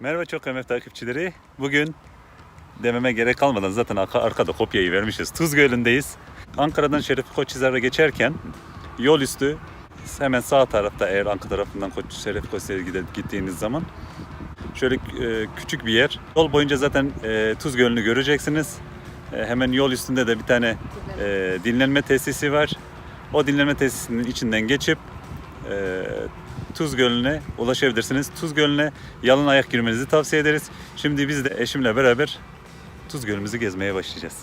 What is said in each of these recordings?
Merhaba çok MF takipçileri. Bugün dememe gerek kalmadan zaten arka- arkada kopyayı vermişiz. Tuz Gölü'ndeyiz. Ankara'dan Şerif Koçhisar'a geçerken yol üstü hemen sağ tarafta eğer Ankara tarafından Koç, Şerif Koçhisar'a gide- gittiğiniz zaman şöyle e, küçük bir yer. Yol boyunca zaten e, Tuz Gölü'nü göreceksiniz. E, hemen yol üstünde de bir tane e, dinlenme tesisi var. O dinlenme tesisinin içinden geçip Tuz Gölü'ne ulaşabilirsiniz. Tuz Gölü'ne yalın ayak girmenizi tavsiye ederiz. Şimdi biz de eşimle beraber Tuz Gölü'müzü gezmeye başlayacağız.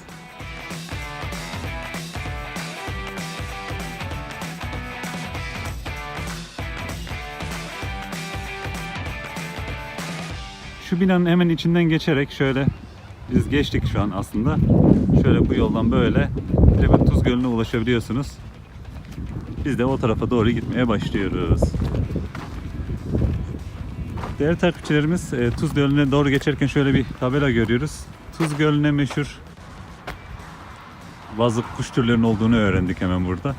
Şu binanın hemen içinden geçerek şöyle biz geçtik şu an aslında. Şöyle bu yoldan böyle direkt Tuz Gölü'ne ulaşabiliyorsunuz. Biz de o tarafa doğru gitmeye başlıyoruz. Değerli takipçilerimiz e, Tuz Gölü'ne doğru geçerken şöyle bir tabela görüyoruz. Tuz Gölü'ne meşhur bazı kuş türlerinin olduğunu öğrendik hemen burada.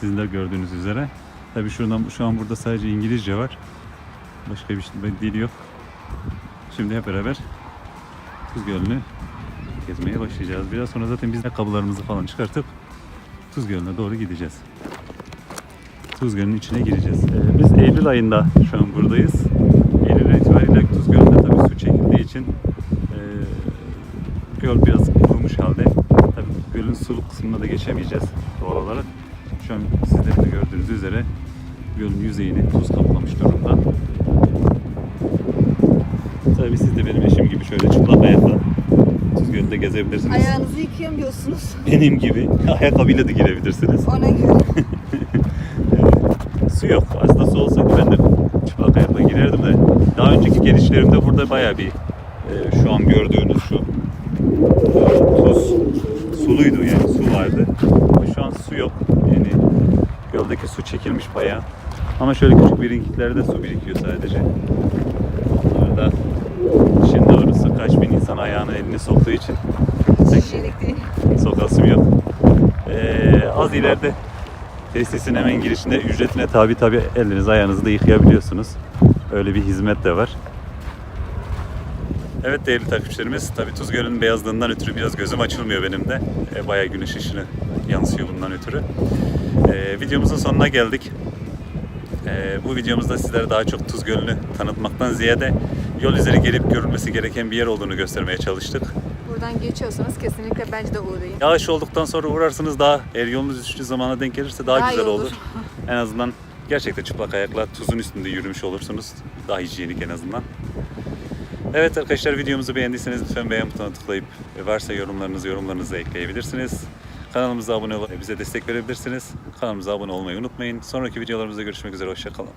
Sizin de gördüğünüz üzere. Tabii şuradan şu an burada sadece İngilizce var. Başka bir şey- dil yok. Şimdi hep beraber Tuz Gölü'nü gezmeye başlayacağız. Biraz sonra zaten biz de kablolarımızı falan çıkartıp Tuz Gölü'ne doğru gideceğiz. Tuz Gölü'nün içine gireceğiz. Ee, biz Eylül ayında şu an buradayız. Suluk kısmına da geçemeyeceğiz doğal olarak. Şu an sizlerin de gördüğünüz üzere gölün yüzeyini tuz kaplamış durumda. Tabii siz de benim eşim gibi şöyle çıplak ayakla Tuz Gölü'nde gezebilirsiniz. Ayağınızı yıkayamıyorsunuz. Benim gibi ayakkabıyla da girebilirsiniz. Ona göre. Su yok. Aslında su olsaydı ben de çıplak ayakla girerdim de. Daha önceki gelişlerimde burada bayağı bir e, şu an gördüğünüz şu e, tuz suluydu yani su vardı. Ama şu an su yok. Yani göldeki su çekilmiş bayağı. Ama şöyle küçük birikintilerde su birikiyor sadece. Orada şimdi doğrusu kaç bin insan ayağını elini soktuğu için sokasım yok. Ee, az ileride tesisin hemen girişinde ücretine tabi tabi elinizi ayağınızı da yıkayabiliyorsunuz. Öyle bir hizmet de var. Evet değerli takipçilerimiz, tabi Tuz Gölü'nün beyazlığından ötürü biraz gözüm açılmıyor benim de. E, bayağı güneş ışını yansıyor bundan ötürü. E, videomuzun sonuna geldik. E, bu videomuzda sizlere daha çok Tuz Gölü'nü tanıtmaktan ziyade yol üzeri gelip görülmesi gereken bir yer olduğunu göstermeye çalıştık. Buradan geçiyorsanız kesinlikle bence de uğrayın. Yağış olduktan sonra uğrarsınız daha eğer yolunuz düştüğü zamana denk gelirse daha, Daha güzel olur. olur. En azından gerçekten çıplak ayakla tuzun üstünde yürümüş olursunuz. Daha hijyenik en azından. Evet arkadaşlar videomuzu beğendiyseniz lütfen beğen butonuna tıklayıp ve varsa yorumlarınızı yorumlarınızı ekleyebilirsiniz. Kanalımıza abone olup bize destek verebilirsiniz. Kanalımıza abone olmayı unutmayın. Sonraki videolarımızda görüşmek üzere. Hoşçakalın.